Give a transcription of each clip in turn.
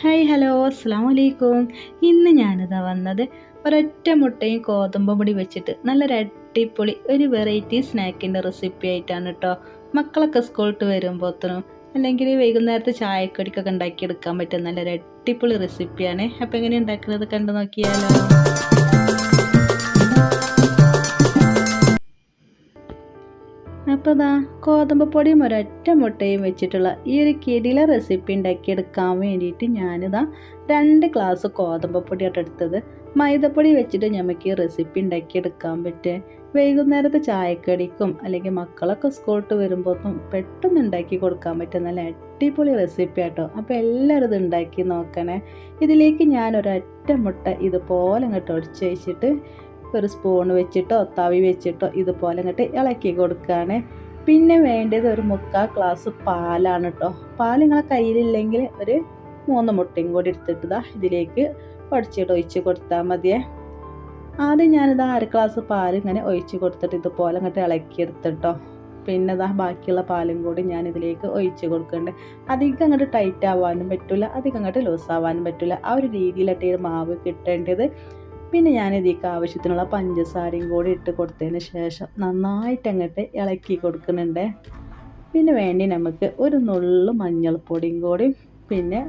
Hi hello അസ്സാം വലൈക്കും ഇന്ന് ഞാനിതാ വന്നത് ഒരൊറ്റ മുട്ടയും ഗോതമ്പ് പൊടി വെച്ചിട്ട് നല്ലൊരു അടിപൊളി ഒരു വെറൈറ്റി സ്നാക്കിന്റെ റെസിപ്പി ആയിട്ടാണ് കേട്ടോ മക്കളൊക്കെ സ്കൂളിട്ട് വരുമ്പോഴത്തേനും അല്ലെങ്കിൽ വൈകുന്നേരത്തെ ചായക്കടിക്കൊക്കെ ഉണ്ടാക്കിയെടുക്കാൻ പറ്റുന്ന നല്ലൊരു അടിപൊളി റെസിപ്പിയാണ് അപ്പോൾ എങ്ങനെ ഉണ്ടാക്കുന്നത് കണ്ടു നോക്കിയാലോ. അപ്പോൾ ഗോതമ്പ് പൊടിയും ഒരൊറ്റ മുട്ടയും വെച്ചിട്ടുള്ള ഈ ഒരു കിടില റെസിപ്പി ഉണ്ടാക്കിയെടുക്കാൻ വേണ്ടിയിട്ട് ഞാനിതാ രണ്ട് ഗ്ലാസ് ഗോതമ്പ് പൊടി എടുത്തത്. മൈദപ്പൊടി വെച്ചിട്ട് നമുക്ക് ഈ റെസിപ്പി ഉണ്ടാക്കിയെടുക്കാൻ പറ്റേ വൈകുന്നേരത്തെ ചായക്കടിക്കും അല്ലെങ്കിൽ മക്കളൊക്കെ സ്കൂളിട്ട് വരുമ്പോഴത്തും പെട്ടെന്ന് ഉണ്ടാക്കി കൊടുക്കാൻ പറ്റുന്ന നല്ല അടിപൊളി റെസിപ്പി ആട്ടോ. അപ്പോൾ എല്ലാവരും ഇത് ഉണ്ടാക്കി നോക്കണേ. ഇതിലേക്ക് ഞാൻ ഒരൊറ്റ മുട്ട ഇതുപോലെ അങ്ങോട്ട് ഒടിച്ച് വെച്ചിട്ട് ഒരു സ്പൂൺ വെച്ചിട്ടോ തവി വെച്ചിട്ടോ ഇതുപോലെ അങ്ങോട്ട് ഇളക്കി കൊടുക്കുകയാണ്. പിന്നെ വേണ്ടത് ഒരു മുക്കാൽ ഗ്ലാസ് പാലാണ് കേട്ടോ പാൽ നിങ്ങളെ കയ്യിലില്ലെങ്കിൽ ഒരു മൂന്ന് മുട്ടയും കൂടി എടുത്തിട്ട് ഇതാ ഇതിലേക്ക് ഒടിച്ചിട്ട് ഒഴിച്ച് കൊടുത്താൽ മതിയേ. ആദ്യം ഞാനിത് അര ഗ്ലാസ് പാൽ ഇങ്ങനെ ഒഴിച്ച് കൊടുത്തിട്ട് ഇതുപോലെ അങ്ങോട്ട് ഇളക്കി എടുത്തിട്ടോ പിന്നെ ഇതാ ബാക്കിയുള്ള പാലും കൂടി ഞാൻ ഇതിലേക്ക് ഒഴിച്ച് കൊടുക്കുന്നുണ്ട് അധികം അങ്ങോട്ട് ടൈറ്റ് ആവാനും പറ്റില്ല അധികം അങ്ങോട്ട് ലൂസ് ആവാനും പറ്റില്ല ആ ഒരു രീതിയിലായിട്ട് ഈ മാവ് കിട്ടേണ്ടത്. പിന്നെ ഞാൻ ഇതിലേക്ക് ആവശ്യത്തിനുള്ള പഞ്ചസാരയും കൂടി ഇട്ട് കൊടുത്തതിന് ശേഷം നന്നായിട്ട് അങ്ങോട്ട് ഇളക്കി കൊടുക്കുന്നുണ്ട്. പിന്നെ വേണ്ടി നമുക്ക് ഒരു നുള്ളു മഞ്ഞൾപ്പൊടിയും കൂടി പിന്നെ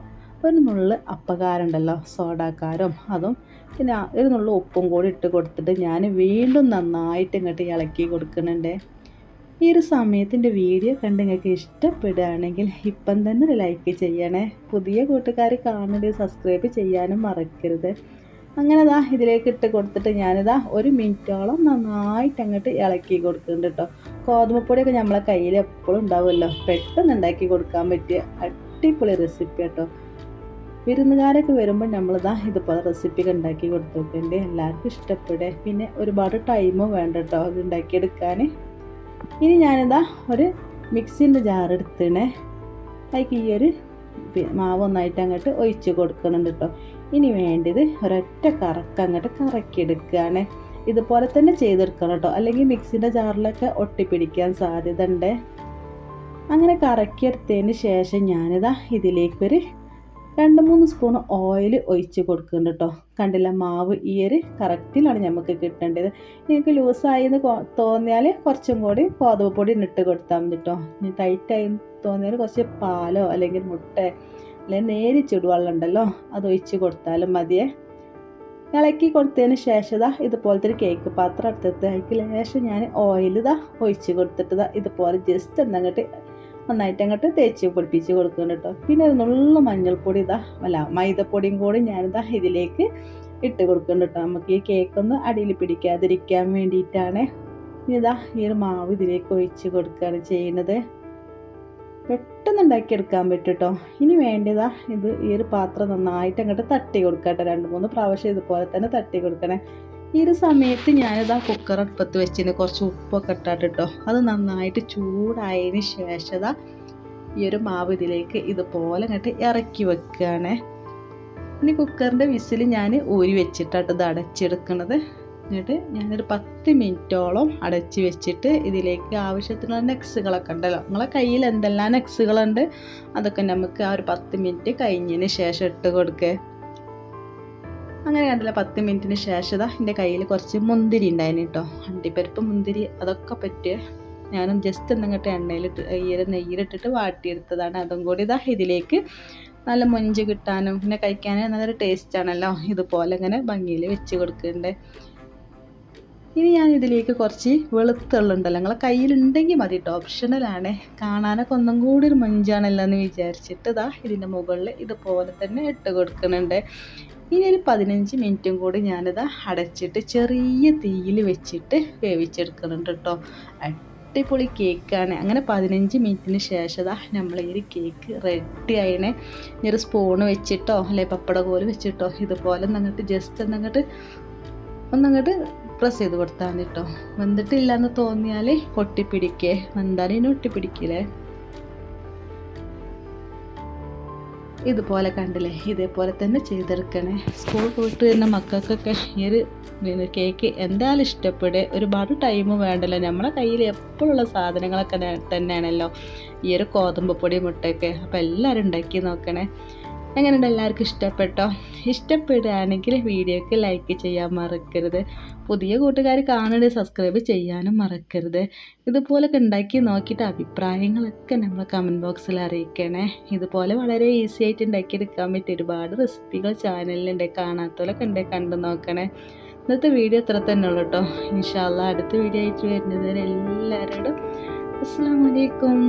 ഒരു നുള്ളു അപ്പകാരുണ്ടല്ലോ സോഡാക്കാരും അതും പിന്നെ ഒരു നുള്ളു ഉപ്പും കൂടി ഇട്ട് കൊടുത്തിട്ട് ഞാൻ വീണ്ടും നന്നായിട്ട് ഇങ്ങോട്ട് ഇളക്കി കൊടുക്കുന്നുണ്ട്. ഈ ഒരു സമയത്തിന്റെ വീഡിയോ കണ്ട് നിങ്ങൾക്ക് ഇഷ്ടപ്പെടുകയാണെങ്കിൽ ഇപ്പം തന്നെ ഒരു ലൈക്ക് ചെയ്യണേ. പുതിയ കൂട്ടുകാർ കാണേണ്ടി സബ്സ്ക്രൈബ് ചെയ്യാനും മറക്കരുത്. അങ്ങനെ ദാ ഇതിലേക്ക് ഇട്ട് കൊടുത്തിട്ട് ഞാനിതാ ഒരു മിനിറ്റോളം നന്നായിട്ട് അങ്ങോട്ട് ഇളക്കി കൊടുക്കുന്നുണ്ട് കേട്ടോ ഗോതമ്പൊടിയൊക്കെ നമ്മളെ കയ്യിൽ എപ്പോഴും ഉണ്ടാവുമല്ലോ. പെട്ടെന്ന് ഉണ്ടാക്കി കൊടുക്കാൻ പറ്റിയ അടിപൊളി റെസിപ്പി കേട്ടോ വിരുന്നുകാരൊക്കെ വരുമ്പോൾ നമ്മളിതാ ഇതുപോലെ റെസിപ്പിയൊക്കെ ഉണ്ടാക്കി കൊടുത്തിട്ടുണ്ട് എല്ലാവർക്കും ഇഷ്ടപ്പെടുക. പിന്നെ ഒരുപാട് ടൈമും വേണ്ട കേട്ടോ അത് ഉണ്ടാക്കിയെടുക്കാൻ. ഇനി ഞാനിതാ ഒരു മിക്സിന്റെ ജാർ എടുത്തിണേ. അതിലേക്ക് ഈ ഒരു മാവ് ഒന്നായിട്ട് അങ്ങോട്ട് ഒഴിച്ച് കൊടുക്കുന്നുണ്ട് കേട്ടോ ഇനി വേണ്ടത് ഒരൊറ്റ കറക്ക് അങ്ങോട്ട് കറക്കിയെടുക്കുകയാണ് ഇതുപോലെ തന്നെ ചെയ്തെടുക്കണം കേട്ടോ. അല്ലെങ്കിൽ മിക്സിന്റെ ജാറിലൊക്കെ ഒട്ടിപ്പിടിക്കാൻ സാധ്യത ഉണ്ട് അങ്ങനെ കറക്കിയെടുത്തതിന് ശേഷം ഞാനിതാ ഇതിലേക്കൊരു രണ്ട് മൂന്ന് സ്പൂൺ ഓയിൽ ഒഴിച്ച് കൊടുക്കുന്നുണ്ട് കേട്ടോ. കണ്ടില്ല മാവ് ഈ ഒരു കറക്റ്റിലാണ് നമുക്ക് കിട്ടേണ്ടത്. നിങ്ങൾക്ക് ലൂസായി എന്ന് തോന്നിയാൽ കുറച്ചും കൂടി ഗോതമ്പ് പൊടി ഇട്ട് കൊടുത്താൽ മതി കേട്ടോ. ടൈറ്റായി തോന്നിയാൽ കുറച്ച് പാലോ അല്ലെങ്കിൽ മുട്ട അല്ലെങ്കിൽ നേരി ചുടുവെള്ളം ഉണ്ടല്ലോ അത് ഒഴിച്ച് കൊടുത്താലും മതിയേ. ഇളക്കി കൊടുത്തതിന് ശേഷം ഇതാ ഇതുപോലത്തെ ഒരു കേക്ക് പാത്രം എടുത്തിട്ട് അതിക്ക് ലേശം ഞാൻ ഓയിൽ ഇതാ ഒഴിച്ച് കൊടുത്തിട്ട് ഇതാ ഇതുപോലെ ജസ്റ്റ് എന്നങ്ങോട്ട് നന്നായിട്ട് അങ്ങോട്ട് തേച്ച് പൊടിപ്പിച്ച് കൊടുക്കുന്നുണ്ട് കേട്ടോ. പിന്നെ ഒരു നുള്ള മഞ്ഞൾപ്പൊടി ഇതാ അല്ല മൈദപ്പൊടിയും കൂടി ഞാനിതാ ഇതിലേക്ക് ഇട്ട് കൊടുക്കുന്നുണ്ട് കേട്ടോ. നമുക്ക് ഈ കേക്കൊന്ന് അടിയിൽ പിടിക്കാതിരിക്കാൻ വേണ്ടിയിട്ടാണ്. ഇതാ ഈ ഒരു മാവ് ഇതിലേക്ക് ഒഴിച്ച് കൊടുക്കുകയാണ് ചെയ്യുന്നത്. പെട്ടെന്ന് ഉണ്ടാക്കിയെടുക്കാൻ പറ്റും ഇനി വേണ്ടതാ ഇത് ഈ ഒരു പാത്രം നന്നായിട്ട് അങ്ങോട്ട് തട്ടി കൊടുക്കട്ടെ രണ്ട് മൂന്ന് പ്രാവശ്യം ഇതുപോലെ തന്നെ തട്ടി കൊടുക്കണേ. ഈ ഒരു സമയത്ത് ഞാനിതാ കുക്കർ അടുപ്പത്ത് വെച്ചിന് കുറച്ച് ഉപ്പൊക്കെ ഇട്ടാട്ട് കേട്ടോ അത് നന്നായിട്ട് ചൂടായതിന് ശേഷം ഈ ഒരു മാവ് ഇതിലേക്ക് ഇതുപോലെ അങ്ങോട്ട് ഇറക്കി വെക്കുകയാണ്. ഇനി കുക്കറിന്റെ വിസിൽ ഞാൻ ഊരി വെച്ചിട്ടാട്ട് ഇത് അടച്ചെടുക്കണത്. എന്നിട്ട് ഞാനൊരു പത്ത് മിനിറ്റോളം അടച്ച് വെച്ചിട്ട് ഇതിലേക്ക് ആവശ്യത്തിനുള്ള നെക്സുകളൊക്കെ ഉണ്ടല്ലോ. നമ്മളെ കയ്യിൽ എന്തെല്ലാം നെക്സുകളുണ്ട് അതൊക്കെ നമുക്ക് ആ ഒരു പത്ത് മിനിറ്റ് കഴിഞ്ഞതിന് ശേഷം ഇട്ട് കൊടുക്കേ. അങ്ങനെ കണ്ടില്ല പത്ത് മിനിറ്റിന് ശേഷം ഇതാ എന്റെ കയ്യിൽ കുറച്ച് മുന്തിരി ഉണ്ടായിരുന്നു കേട്ടോ. അണ്ടിപ്പരിപ്പ് മുന്തിരി അതൊക്കെ പറ്റിയ ഞാനും ജസ്റ്റ് എന്നങ്ങോട്ട് എണ്ണയിലിട്ട് ഈ നെയ്യിലിട്ടിട്ട് വാട്ടിയെടുത്തതാണ്. അതും കൂടി ഇതാ ഇതിലേക്ക് നല്ല മൊഞ്ച് കിട്ടാനും പിന്നെ കഴിക്കാനും നല്ലൊരു ടേസ്റ്റ് ആണല്ലോ. ഇതുപോലെ ഇങ്ങനെ ഭംഗിയിൽ വെച്ച് കൊടുക്കുന്നുണ്ട്. ഇനി ഞാൻ ഇതിലേക്ക് കുറച്ച് വെളുത്തുള്ളുണ്ടല്ലോ നിങ്ങളെ കയ്യിലുണ്ടെങ്കിൽ മതി കേട്ടോ ഓപ്ഷണലാണ് കാണാനൊക്കെ ഒന്നും കൂടി ഒരു മഞ്ചാണല്ലോ എന്ന് വിചാരിച്ചിട്ട് ഇതാ ഇതിന്റെ മുകളിൽ ഇതുപോലെ തന്നെ ഇട്ട് കൊടുക്കുന്നുണ്ട്. ഇനി ഒരു പതിനഞ്ച് മിനിറ്റും കൂടി ഞാനിത് അടച്ചിട്ട് ചെറിയ തീയിൽ വെച്ചിട്ട് വേവിച്ചെടുക്കുന്നുണ്ട് കേട്ടോ അടിപൊളി കേക്കാണ്. അങ്ങനെ പതിനഞ്ച് മിനിറ്റിന് ശേഷം നമ്മൾ ഈ ഒരു കേക്ക് റെഡി ആയിനെ. ഒരു സ്പൂണ് വെച്ചിട്ടോ അല്ലെ പപ്പട കോൽ വെച്ചിട്ടോ ഇതുപോലെ ഒന്നങ്ങോട്ട് ജസ്റ്റ് ഒന്നങ്ങോട്ട് ഒന്നങ്ങോട്ട് പ്രസ് ചെയ്ത് കൊടുത്താൽ മതി കേട്ടോ വെന്തിട്ടില്ല എന്ന് തോന്നിയാൽ ഒട്ടിപ്പിടിക്കേ വെന്താലും ഇനി ഒട്ടിപ്പിടിക്കില്ലേ ഇതുപോലെ കണ്ടില്ലേ? ഇതേപോലെ തന്നെ ചെയ്തെടുക്കണേ. സ്കൂൾ പോയിട്ട് വരുന്ന മക്കൾക്കൊക്കെ ഈ ഒരു കേക്ക് എന്തായാലും ഇഷ്ടപ്പെടുക. ഒരുപാട് ടൈം വേണ്ടല്ലോ. നമ്മളെ കയ്യിൽ എപ്പോഴുള്ള സാധനങ്ങളൊക്കെ തന്നെയാണല്ലോ. ഈ ഒരു ഗോതമ്പ് പൊടി മുട്ടയൊക്കെ. അപ്പോൾ എല്ലാവരും ഉണ്ടാക്കി നോക്കണേ. എങ്ങനെയുണ്ട് എല്ലാവർക്കും ഇഷ്ടപ്പെട്ടോ? ഇഷ്ടപ്പെടുകയാണെങ്കിൽ വീഡിയോക്ക് ലൈക്ക് ചെയ്യാൻ മറക്കരുത്. പുതിയ കൂട്ടുകാർ കാണുന്നത് സബ്സ്ക്രൈബ് ചെയ്യാനും മറക്കരുത്. ഇതുപോലൊക്കെ ഉണ്ടാക്കി നോക്കിയിട്ട് അഭിപ്രായങ്ങളൊക്കെ നമ്മൾ കമന്റ് ബോക്സിൽ അറിയിക്കണേ. ഇതുപോലെ വളരെ ഈസി ആയിട്ട് ഉണ്ടാക്കിയെടുക്കാൻ പറ്റിയ ഒരുപാട് റെസിപ്പികൾ ചാനലിലുണ്ട് കാണാത്തവരൊക്കെ ഉണ്ട് കണ്ടു നോക്കണേ. ഇന്നത്തെ വീഡിയോ ഇത്ര തന്നെ ഉള്ളൂ കേട്ടോ ഇൻഷാല്ല അടുത്ത വീഡിയോ ആയിട്ട് വരുന്നത് എല്ലാവരോടും അസ്സാം വലൈക്കും